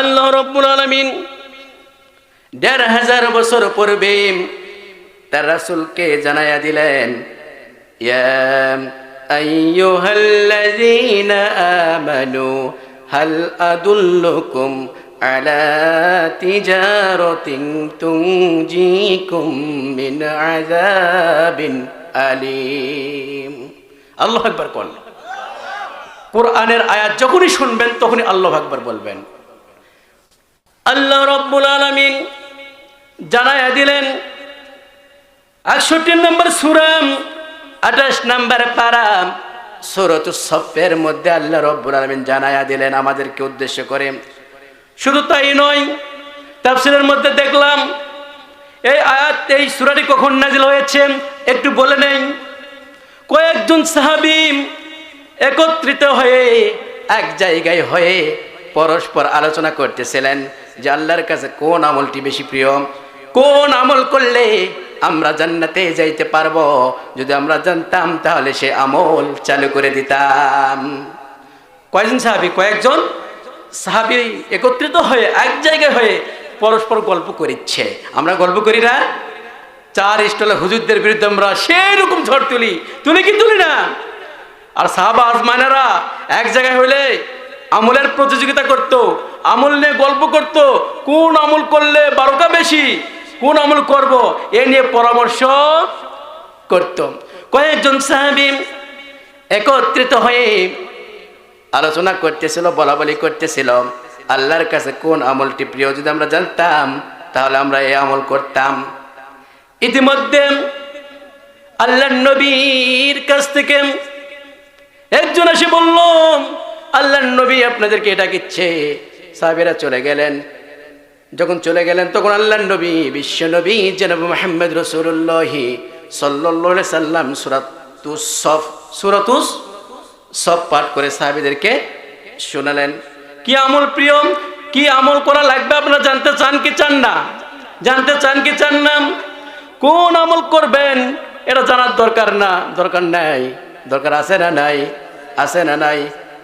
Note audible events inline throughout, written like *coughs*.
আল্লাহ রব্বুল আলমিন দেড় হাজার বছর পূর্বে তার রাসূলকে জানাইয়া দিলেন আমানু, হাল আদুল্লুকুম আলা তিজারাতিন তুনজিকুম মিন আযাবিন আলিম। আল্লাহু আকবার কোন কোরআনের আয়াত যখনই শুনবেন, তখনই আল্লাহ আকবার বলবেন। আল্লাহ রব্বুল আলমিন জানাইয়া দিলেন, একষট্টি নম্বর সুরাম আঠাশ নম্বর পারাম সুরত সফের মধ্যে আল্লাহ রব্বুল আলমিন জানাইয়া দিলেন আমাদেরকে উদ্দেশ্য করে। শুধু তাই নয়, তাফসিরের মধ্যে দেখলাম, এই আয়াত, এই সুরাটি কখন নাজিল হয়েছে, একটু বলে নেই। কয়েকজন সাহাবিম একত্রিত হয়ে, এক জায়গায় হয়ে পরস্পর আলোচনা করতেছিলেন যে আল্লাহর কাছে কোন আমলটি বেশি প্রিয়? কোন আমল করলে আমরা জান্নাতে যাইতে পারব? যদি আমরা জানতাম, তাহলে সে আমল চালু করে দিতাম। কয়জন সাহাবি? কয়েকজন? সাহাবি একত্রিত হয়ে, এক জায়গায় হয়ে পরস্পর গল্প করিচ্ছে। আমরা গল্প করি না। চার স্টলে হুজুরদের বিরুদ্ধে আমরা সেই রকম ঝড় তুলি। তুলি কি তুলি না? আর সাহাবা আজমানেরা এক জায়গায় হইলে আমলের প্রতিযোগিতা করত, আমল নিয়ে গল্প করত, কোন আমল করলে বারোটা বেশি, কোন আমল করব, এ নিয়ে পরামর্শ করত। কয়েকজন সাহাবি একত্রিত হয়ে আলোচনা করতেছিল বলা বলি করতেছিল, আল্লাহর কাছে কোন আমলটি প্রিয় যদি আমরা জানতাম, তাহলে আমরা এই আমল করতাম। ইতিমধ্যে আল্লাহ নবীর কাছ থেকে একজন এসে বলল আল্লাহ নবী আপনাদেরকে এটা কিচ্ছে সাহাবেরা চলে গেলেন। যখন চলে গেলেন, তখন আল্লাহ নবী, বিশ্ব নবী, জনাব মোহাম্মদ রসুল্লাহি সাল্লাহ সাল্লাম সুরাতুস সফ সুরাতুস সব পাঠ করে সাহাবিদেরকে শোনালেন। কি আমল প্রিয়? কি আমল করা লাগবে? আপনারা জানতে চান কি চান না? জানতে চান কি চান না? কোন আমল করবেন? এটা জানার দরকার না, দরকার নাই। দরকার আছে না নাই? আছে না নাই?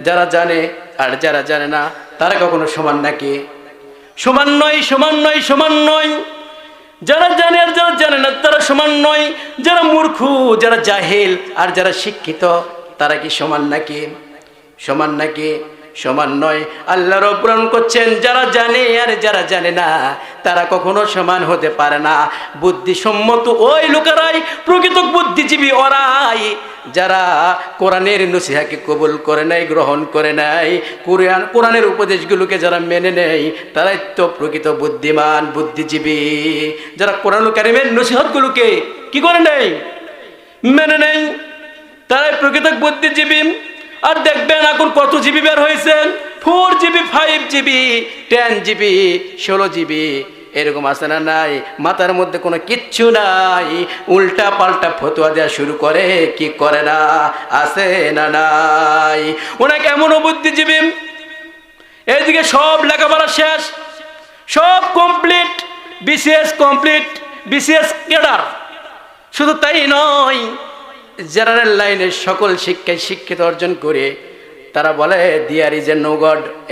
যারা জানে আর যারা জানে না, তারা কখনো সমান নাকি? সমান নয় সমান নয় সমান নয়। যারা জানে আর যারা জানে না, তারা সমান নয়। যারা মূর্খ, যারা জাহেল আর যারা শিক্ষিত, তারা কি সমান নাকি? সমান নাকি? সমান নয়। আল্লাহ রব্রান করছেন, যারা জানে আর যারা জানে না, তারা কখনো সমান হতে পারে না। বুদ্ধিসম্মত ওই লোকেরাই প্রকৃত বুদ্ধিজীবী ওরাই, যারা কোরআনের নসিহাকে কবুল করে নাই গ্রহণ করে নাই কোরআন, কোরআনের উপদেশগুলোকে যারা মেনে নেয়, তারাই তো প্রকৃত বুদ্ধিমান, বুদ্ধিজীবী। যারা কোরআন কারিমের নসিহতগুলোকে কি করে নেই মেনে নেই তারাই প্রকৃত বুদ্ধিজীবী। আর দেখবেন এখন কত জীবী বের হয়েছে four GB, five GB, ten GB, ষোলো জিবি, এরকম আছে না নাই? মাথার মধ্যে কোনো কিচ্ছু নাই। উল্টা পাল্টা ফতুয়া দেওয়া শুরু করে, কি করে না? আছে না নাই? ওনাকে এমনও বুদ্ধিজীবী। এইদিকে সব লেখাপড়া শেষ। সব complete BCS complete BCS cadre শুধু তাই নয় জেনারেল লাইনে সকল শিক্ষায় শিক্ষিত অর্জন করে তারা বলে, দিয়ার ইজ এ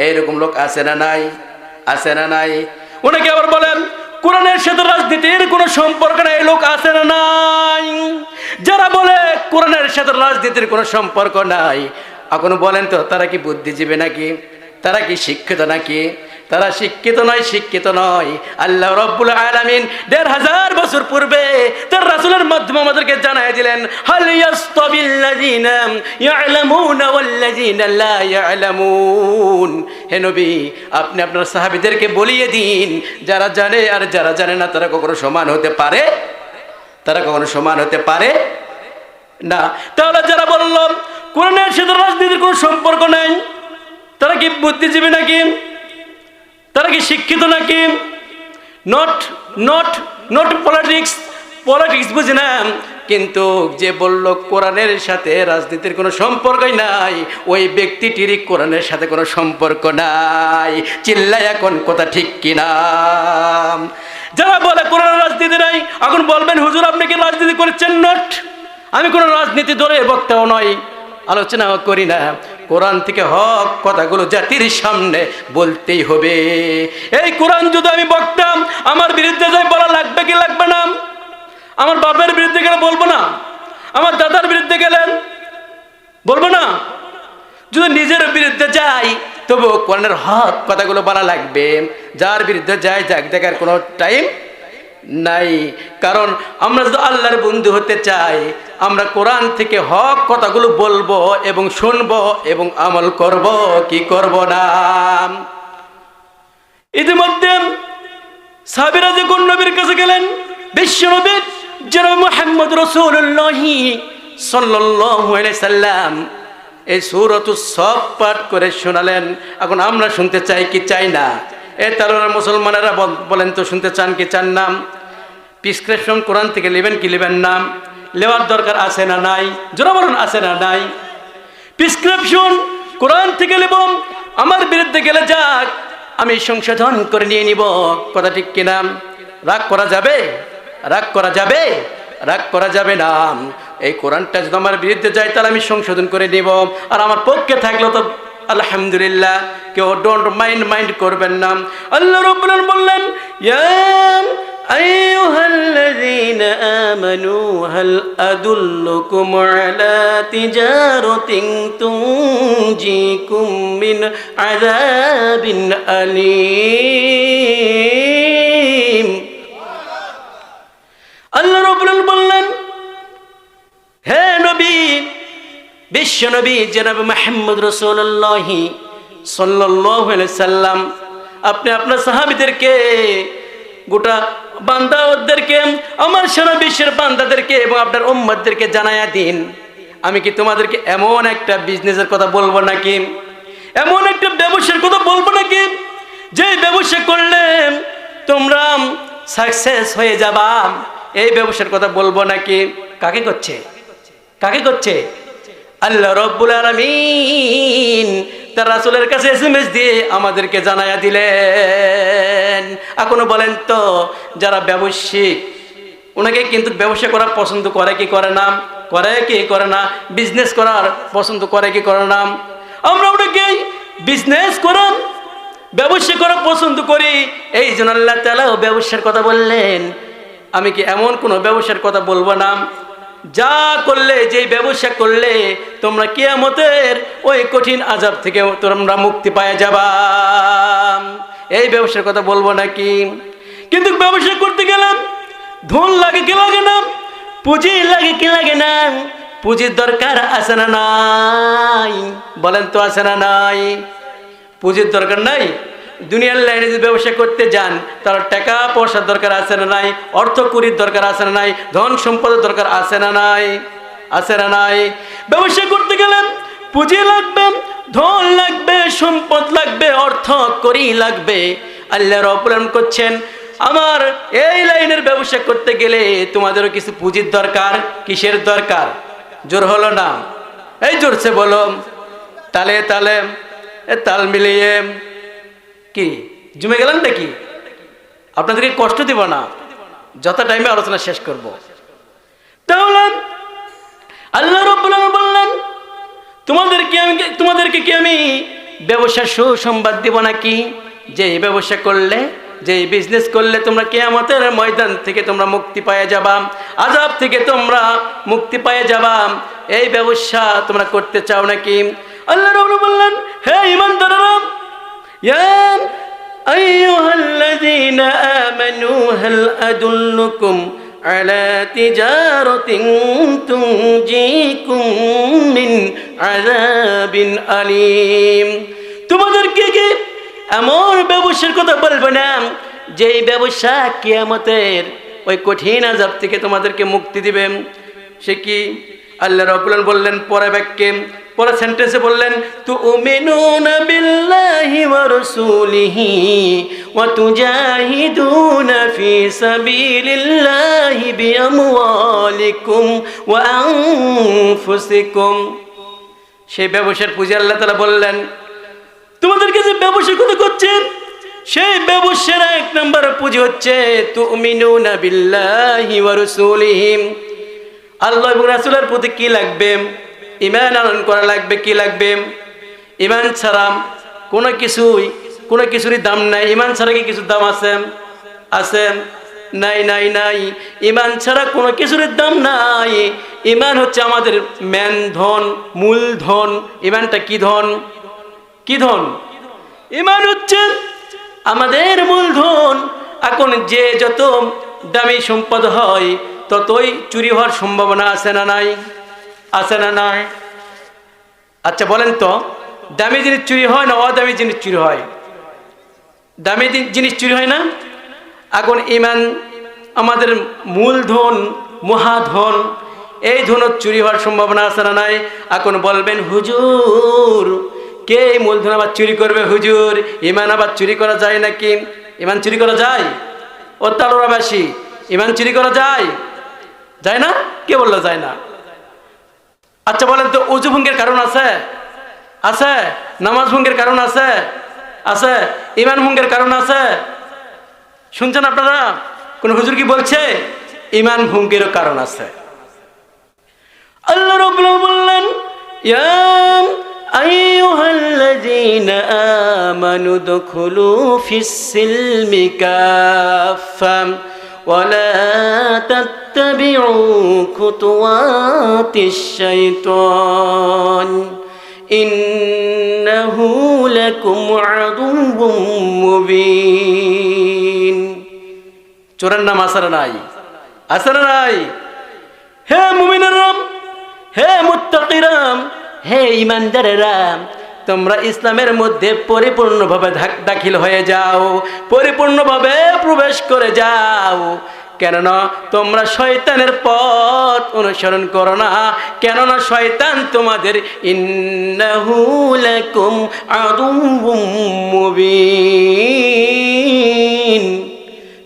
এইরকম লোক আছে না নাই? আছে না নাই? অনেকে আবার বলেন, কোরআনের সাথে রাজনীতির কোনো সম্পর্ক নাই, লোক আছে না নাই? যারা বলে, কোরআনের সাথে রাজনীতির কোনো সম্পর্ক নাই, এখন বলেন তো, তারা কি বুদ্ধিজীবী নাকি? তারা কি শিক্ষিত নাকি? তারা শিক্ষিত নয় শিক্ষিত নয়। আল্লাহ রব্বুল আলামিন দেড় হাজার বছর পূর্বে তার রাসুলের মাধ্যমে আমাদেরকে জানাই দিলেন হে আপনি আপনার সাহাবীদেরকে বলিয়ে দিন, যারা জানে আর যারা জানে না, তারা কখনো সমান হতে পারে? তারা কখনো সমান হতে পারে? না। তাহলে যারা বলল কোরআনের সাথে রাজনীতির কোনো সম্পর্ক নাই, তারা কি বুদ্ধিজীবী নাকি? তারা কি শিক্ষিত নাকি? Not not not politics politics বুঝি না। কিন্তু যে বলল কোরআনের সাথে রাজনীতির কোনো সম্পর্কই নাই, ওই ব্যক্তিটির কোরআনের সাথে কোনো সম্পর্ক নাই। চিল্লাই এখন কথা ঠিক কিনা? যারা বলে কোরআন রাজনীতি নাই, এখন বলবেন, হুজুর, আপনি কি রাজনীতি করেছেন? নট আমি কোনো রাজনীতি দলের বক্তাও নয় আলোচনাও করি না। কোরআন থেকে হক কথাগুলো জাতির সামনে বলতেই হবে। এই কোরআন যদি আমি বক্তাম আমার বিরুদ্ধে যাই বলা লাগবে কি লাগবে না? আমার বাপের বিরুদ্ধে গেলে বলব না? আমার দাদার বিরুদ্ধে গেলেন বলব না? যদি নিজের বিরুদ্ধে যাই তবু কোরআনের হক কথাগুলো বলা লাগবে। যার বিরুদ্ধে যাই, যাক, দেখার কোনো টাইম নাই। কারণ আমরা যদি আল্লাহর বন্ধু হতে চাই, আমরা কোরআন থেকে হক কথাগুলো বলব এবং শুনব এবং আমল করব, কি করব না? ইতিমধ্যে সাবিরা যখন নবীর কাছে গেলেন, বিশ্ব নবীর যেন মোহাম্মদ রসুল্লাহি সাল্লাম এই সুরত সব পাঠ করে শোনালেন। এখন আমরা শুনতে চাই কি চাই না? এ তারা মুসলমানেরা বল- বলেন তো, শুনতে চান কি চান নাম প্রিসক্রিপশন কোরআন থেকে নেবেন কি নেবেন নাম নেওয়ার দরকার আছে না নাই? বলুন, আছে না নাই? প্রিসক্রিপশন কোরআন থেকে নেব, আমার বিরুদ্ধে গেলে যাক, আমি সংশোধন করে নিয়ে নিব। কথা ঠিক কিনা? রাগ করা যাবে? রাগ করা যাবে? রাগ করা যাবে না। এই কোরআনটা যদি আমার বিরুদ্ধে যায়, তাহলে আমি সংশোধন করে নিব। আর আমার পক্ষে থাকলে তো আলহামদুলিল্লাহ কেউ ডোন্ট মাইন্ড মাইন্ড করবেন না আল্লাহ রব্বুল আলামিন বললেন ইয়া أيها الذين آمنوا هل أدلكم على تجارة تنجيكم من عذاب أليم বিশ্ব নবী জনাব মাহমুদ রসুল্লাহি সাল্লাহ সাল্লাম, আপনি আপনার সাহাবিদেরকে, গোটা বান্দাদেরকে, আমার সারা বিশ্বের বান্দাদেরকে এবং আপনার উম্মতদেরকে জানায়া দিন। আমি কি তোমাদেরকে এমন একটা বিজনেসের কথা বলব নাকি? এমন একটা ব্যবসার কথা বলব নাকি? যে ব্যবসা করলে তোমরা সাকসেস হয়ে যাবা। এই ব্যবসার কথা বলব নাকি? কাকে করছে? কাকে করছে? আল্লাহ রব্বুল আলমিন তার রাসুলের কাছে এসএমএস দিয়ে আমাদেরকে জানায়া দিলেন। এখনও বলেন তো, যারা ব্যবসায়িক ওনাকে কিন্তু ব্যবসা করা পছন্দ করে কি করে না? করে কি করে না? বিজনেস করার পছন্দ করে কি করে না? আমরা ওনাকে বিজনেস করাম ব্যবসা করা পছন্দ করি। এই জন্য আল্লাহ তালাও ব্যবসার কথা বললেন। আমি কি এমন কোনো ব্যবসার কথা বলব না? যা করলে, যেই ব্যবসা করলে তোমরা কিয়ামতের ওই কঠিন আজাব থেকে তোমরা মুক্তি পায় যাবা। এই ব্যবসার কথা বলব নাকি? কিন্তু ব্যবসা করতে গেলাম, ধন লাগে কি লাগে না, পুঁজি লাগে কি লাগে না, পুঁজির দরকার আছে না নাই? বলেন তো আছে না নাই? পুঁজির দরকার নাই? দুনিয়ার লাইনে যদি ব্যবসা করতে যান, তার টাকা পয়সার দরকার আছে না নাই? অর্থ কুড়ির দরকার আছে না নাই? ধন সম্পদের দরকার আছে না নাই? আছে না নাই? ব্যবসা করতে গেলেন, পুঁজি লাগবে, ধন লাগবে, সম্পদ লাগবে, অর্থ করি লাগবে। আল্লাহ রবুলাম করছেন, আমার এই লাইনের ব্যবসা করতে গেলে তোমাদেরও কিছু পুঁজির দরকার, কিসের দরকার? জোর হলো না? এই জোরছে বলো তালে তালে তাল মিলিয়ে কি? জমে গেলাম নাকি? আপনাদেরকে কষ্ট দিব না। যত টাইমে আলোচনা শেষ করব। তাহলে আল্লাহ বললেন, তোমাদেরকে আমি তোমাদেরকে কি আমি ব্যবসা সুসংবাদ দিব নাকি? যে ব্যবসা করলে, যে বিজনেস করলে তোমরা কেয়ামতের ময়দান থেকে তোমরা মুক্তি পায়ে যাবা আজাব থেকে তোমরা মুক্তি পায়ে যাবা। এই ব্যবসা তোমরা করতে চাও নাকি? আল্লাহ রব্বুল বললেন, হে ইমানদাররা يا أيها الذين آمنوا هل أدلكم على تجارة تنجيكم من عذاب أليم তোমাদেরকে কি এমন ব্যবসার কথা বলবো না যেই ব্যবসা কিয়ামতের ওই কঠিন আজাব থেকে তোমাদেরকে মুক্তি দিবে সে কি আল্লাহ রবুল্লান বললেন পরে বাক্যে পরে সেন্টেন্সে বললেন তু উমিনুনা বিল্লাহি ওয়া রাসূলিহি ওয়া তুজাহিদুনা ফি সাবিলিল্লাহি বিআমওয়ালিকুম ওয়া আনফুসিকুম। সেই ব্যবসার পুঁজি আল্লাহ তাআলা বললেন, তোমাদেরকে যে ব্যবসা কথা করছেন সেই ব্যবসার এক নম্বর পুঁজি হচ্ছে তুমিনুনা বিল্লাহি ওয়া রাসূলিহিম। আল্লাহ এবং রাসূলের প্রতি কি লাগবে? ইমান আনয়ন করা লাগবে, কি লাগবে? ইমান ছাড়া কোনো কিছুই, কোনো কিছুরই দাম নাই। ইমান ছাড়া কি কিছু দাম আছে? আছে। নাই নাই নাই। ইমান ছাড়া কোনো কিছুর দাম নাই। ইমান হচ্ছে আমাদের ম্যান ধন, মূল ধন। ইমানটা কি ধন? কি ধন? ইমান হচ্ছে আমাদের মূলধন এখন যে যত দামি সম্পদ হয়, ততই চুরি হওয়ার সম্ভাবনা আছে না নাই? আছে না নাই? আচ্ছা বলেন তো, দামি জিনিস চুরি হয় না অদামি জিনিস চুরি হয়? দামি জিনিস চুরি হয় না? এখন ইমান, আমাদের মূলধন, মহাধন, এই ধনত চুরি হওয়ার সম্ভাবনা আছে না নাই? এখন বলবেন, হুজুর, কে এই মূলধন আবার চুরি করবে হুজুর? ইমান আবার চুরি করা যায় নাকি? ইমান চুরি করা যায়? ও তালোরাবাসী ইমান চুরি করা যায়? যায় না? কে বলল যায় না? আচ্ছা বলেন তো, উজু ভঙ্গের কারণ আছে? আছে? নামাজ ভঙ্গের কারণ আছে? আছে? ইমান ভঙ্গের কারণ আছে? শুনছেন আপনারা? কোন হুজুর কি বলছে? ইমান ভঙ্গেরও কারণ আছে। আল্লাহ রব্বুল বললেন, ইয়া আইয়ুহাল্লাযীনা আমানু দুখুলু ফিস-সিলমি কাফফা ولا تتبعوا خطوات الشيطان إنه لكم عدو مبين চোরের নাম আসার নাই আসার নাই হে মুমিনেরাম হে মুত্তাকিরাম হে ইমানদারেরাম তোমরা ইসলামের মধ্যে পরিপূর্ণভাবে দাখিল হয়ে যাও, পরিপূর্ণভাবে প্রবেশ করে যাও। কেননা তোমরা শয়তানের পথ অনুসরণ করো না। কেননা শয়তান তোমাদের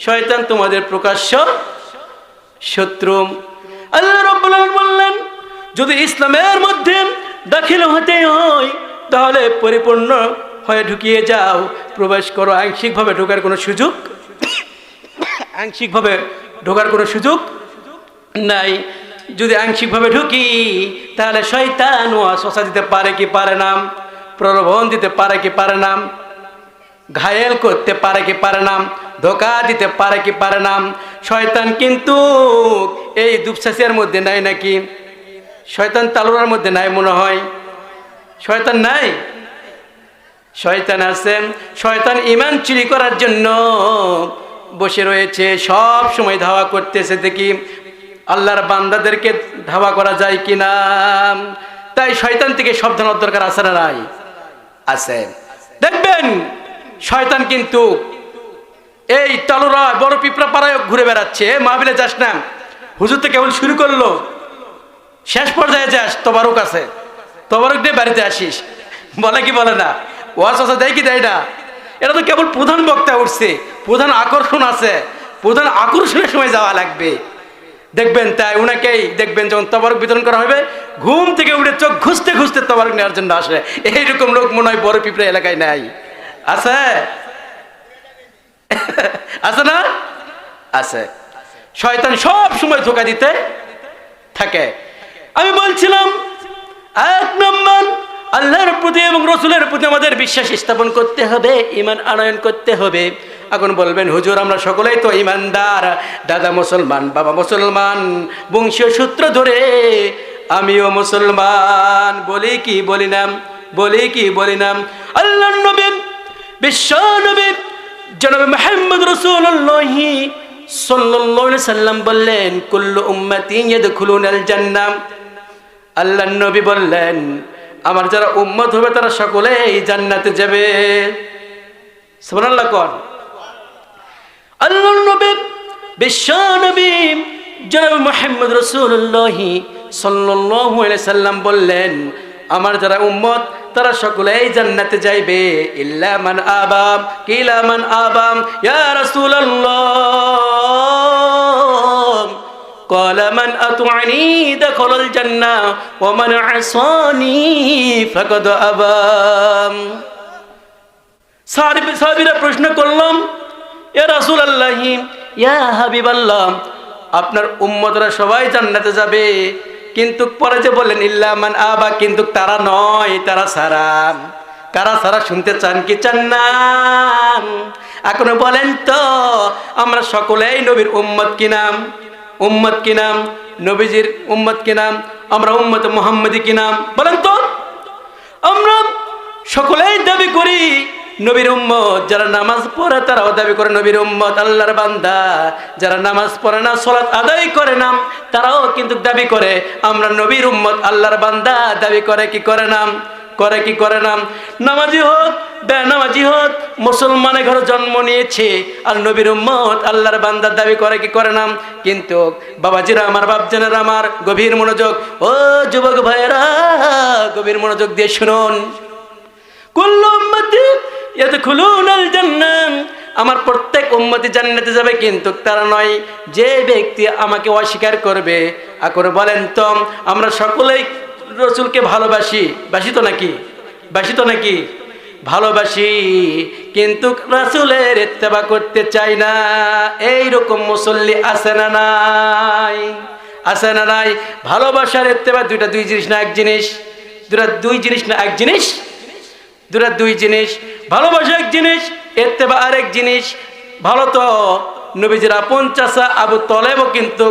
শয়তান তোমাদের প্রকাশ্য শত্রু। আল্লাহ রাব্বুল বললেন, যদি ইসলামের মধ্যে দাখিল হতে হয় তাহলে পরিপূর্ণ হয়ে ঢুকিয়ে যাও। প্রবেশ করো, আংশিকভাবে ঢোকার কোনো সুযোগ *coughs* আংশিকভাবে ঢোকার কোনো সুযোগ নাই। যদি আংশিকভাবে ঢুকি, তাহলে শয়তান ওয়াসওয়াসা দিতে পারে কি পারে না? প্রলোভন দিতে পারে কি পারে না? ঘায়েল করতে পারে কি পারে না? ধোকা দিতে পারে কি পারে না? শয়তান কিন্তু এই দুপসাসিয়ার মধ্যে নাই নাকি? শয়তান তালুরার মধ্যে নাই মনে হয়? শয়তান নাই? শয়তান আছে। শয়তান ইমান চুরি করার জন্য বসে রয়েছে, সব সময় ধাওয়া করতেছে দেখি। আল্লাহর বান্দাদেরকে ধাওয়া করা যায় কিনা? তাই শয়তান থেকে সাবধান দরকার আছে না নাই? আছে। দেখবেন, শয়তান কিন্তু এই তালুরা বড় পিঁপড়া পাড়ায় ঘুরে বেড়াচ্ছে। মাহবিলে যাস না। হুজুর তো কেবল শুরু করল। শেষ পর্যায়ে যাস, তবারুক আছে। তবারুক দিয়ে বাড়িতে আসিস। বলে কি বলে না? ওয়াজ আসা দেয় কি দেয় না? এটা তো কেবল প্রধান বক্তা উঠছে, প্রধান আকর্ষণ আছে, প্রধান আকর্ষণের সময় যাওয়া লাগবে। দেখবেন তাই উনাকেই দেখবেন যখন তবারক বিতরণ করা হবে, ঘুম থেকে উঠে চোখ ঘুষতে ঘুষতে তবারক নেওয়ার জন্য আসে। এইরকম লোক মনে হয় বড় পিঁপড়া এলাকায় নাই। আছে? আছে না? আছে। শয়তান সব সময় ধোকা দিতে থাকে। আমি বলছিলাম এক নম্বর, আল্লাহর প্রতি এবং রসুলের প্রতি আমাদের বিশ্বাস স্থাপন করতে হবে ইমান আনয়ন করতে হবে। এখন বলবেন, হুজুর, আমরা সকলেই তো ইমানদার দাদা মুসলমান, বাবা মুসলমান, বংশীয় সূত্র ধরে আমিও মুসলমান। বলি কি, বলি নাম, বলি কি, বলি নাম। আল্লাহ নবী, বিশ্ব নবী, জনাব মাহমুদ রসুল্লাহি সাল্লাম বললেন, কুল্লু উম্মতি ইয়াদখুলুনাল জান্নাহ। আল্লাহ নবী বললেন, আমার যারা উম্মত হবে তারা সকলেই জান্নাতে যাবে। বললেন, আমার যারা উম্মত, তারা সকলেই জান্নাতে যাইবে। ইল্লা মান আবাম, কিলা আবাম, ইয়া রাসূলুল্লাহ। قال من أطعني دخل الجنة ومن عصاني فقد أبام সাহাবি- সাহাবীরা প্রশ্ন করলাম ইয়া রাসূল আল্লাহি ইয়া হাবিব আল্লাহ আপনার উম্মতরা সবাই জান্নাতে যাবে কিন্তু পরে যে বললেন ইল্লামান আবা কিন্তু তারা নয় তারা সারা কারা সারা শুনতে চান কি চান না এখনো বলেন তো আমরা সকলেই নবীর উম্মত কি নাম উম্মত কি নাম? নবীজির উম্মত কি নাম? আমরা উম্মত মোহাম্মদী কি নাম? বলেন তো। আমরা সকলেই দাবি করি নবীর উম্মত, যারা নামাজ পড়ে তারাও দাবি করে নবীর উম্মত, আল্লাহর বান্দা। যারা নামাজ পড়ে না, সলাৎ আদায় করে না, তারাও কিন্তু দাবি করে। আমরা নবীর উম্মত, আল্লাহর বান্দা, দাবি করে কি করে নাম করে কি করে নাম নামাজি হোক বেনামাজি হোক, মুসলমানের ঘরে জন্ম নিয়েছে আর নবীর উম্মত আল্লাহর বান্দার দাবি করে কি করে নাম কিন্তু বাবাজিরা, আমার বাপজানেরা, আমার গভীর মনোযোগ, ও যুবক ভাইয়েরা, গভীর মনোযোগ দিয়ে শুনুন। কুল্লু উম্মতি ইয়াদখুলুনাল জান্নাত আমার প্রত্যেক উম্মতি জান্নাতে যাবে, কিন্তু তারা নয়, যে ব্যক্তি আমাকে অস্বীকার করবে। এখন বলেন, তো আমরা সকলেই রসুলকে ভালোবাসি। বাসি নাকি? বাসি নাকি? ভালোবাসি, কিন্তু রাসুলের ইত্তেবা করতে চাই না। এইরকম মুসল্লি আছে না নাই? আছে না নাই? ভালোবাসার ইত্তেবা দুইটা দুই জিনিস না, এক জিনিস। দুটা দুই জিনিস না, এক জিনিস। দুটা দুই জিনিস। ভালোবাসা এক জিনিস এত্তেবা আরেক জিনিস। ভালো তো নবীজির চাষা আবু তলেবও কিন্তু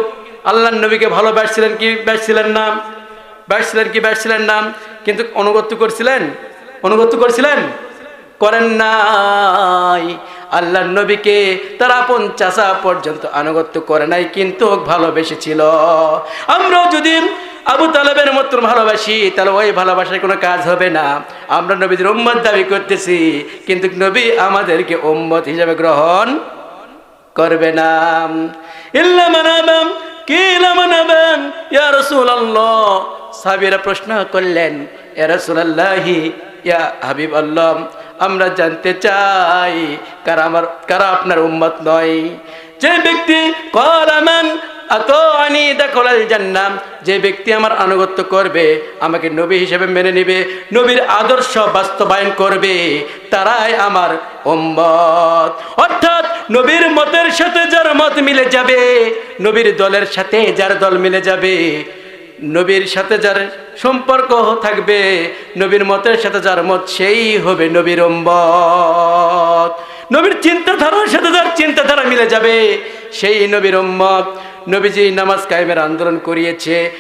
আল্লাহ নবীকে ভালোবাসছিলেন কি, বাসছিলেন না? বাসছিলেন কি, বাসছিলেন না? কিন্তু অনুগত্য করছিলেন? অনুগত্য করছিলেন? করেন নাই। আল্লাহ নবীকে তার চাষা পর্যন্ত আনুগত্য করে নাই, কিন্তু ভালোবেসেছিল। আমরাও যদি আবু তালেবের মতো ভালোবাসি, তাহলে ওই ভালোবাসার কোনো কাজ হবে না। আমরা নবীদের উম্মত দাবি করতেছি, কিন্তু নবী আমাদেরকে উম্মত হিসাবে গ্রহণ করবে না। ইল্লা মানাবাম কিলা মানাবাম ইয়া রাসূলুল্লাহ। সাহাবীরা প্রশ্ন করলেন ইয়া রাসূলুল্লাহি ইয়া হাবিব আল্লাহ, আমরা জানতে চাই কারা আমার, কারা আপনার উম্মত নয়। যে ব্যক্তি কলামান যে ব্যক্তি আমার আনুগত্য করবে, আমাকে নবী হিসেবে মেনে নেবে, নবীর আদর্শ বাস্তবায়ন করবে, তারাই আমার অর্থাৎ নবীর মতের সাথে যার মত মিলে যাবে, নবীর দলের সাথে যার দল মিলে যাবে নবীর সাথে যার সম্পর্ক থাকবে, নবীর মতের সাথে যার মত সেই হবে নবীর নবীর চিন্তাধারার সাথে যার চিন্তাধারা মিলে যাবে, সেই নবীর নবীজি নামাজ কায়েমের আন্দোলন করিয়েছে।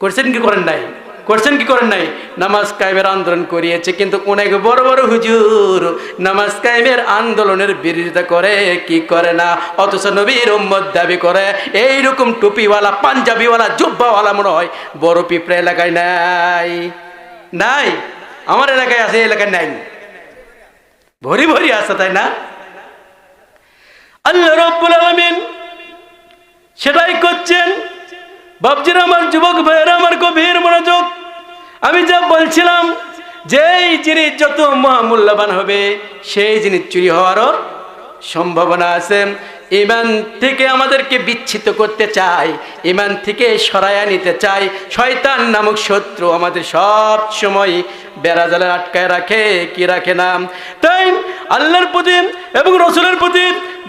করছেন কি করেন নাই? করছেন কি করেন নাই? নামাজ কায়েমের আন্দোলন করিয়েছে, কিন্তু অনেক বড় বড় হুজুর নামাজ কায়েমের আন্দোলনের বিরোধিতা করে, কি করে না? অথচ নবীর উম্মত দাবি করে, এইরকম টুপিওয়ালা, পাঞ্জাবিওয়ালা, জুব্বাওয়ালা মনে হয় বড় পিঁপড়া এলাকায় নাই। নাই? আমার এলাকায় আছে এলাকায় নাই। ভরি ভরি আছে, তাই না? আল্লাহ রব্বুল আলামিন সেটাই করছেন বাবজির আমার যুবক ভাইয়ের আমার গভীর মনোযোগ। আমি যা বলছিলাম, যেই জিনিস যত মহামূল্যবান হবে, সেই জিনিস চুরি হওয়ারও সম্ভাবনা আছে। ইমান থেকে আমাদেরকে বিচ্ছিত করতে চাই ইমান থেকে সরাইয়া নিতে চাই শয়তান নামক শত্রু আমাদের সব সময় বেড়াজালে আটকায় রাখে, কি রাখে না? তাই আল্লাহর প্রতি এবং রসুলের প্রতি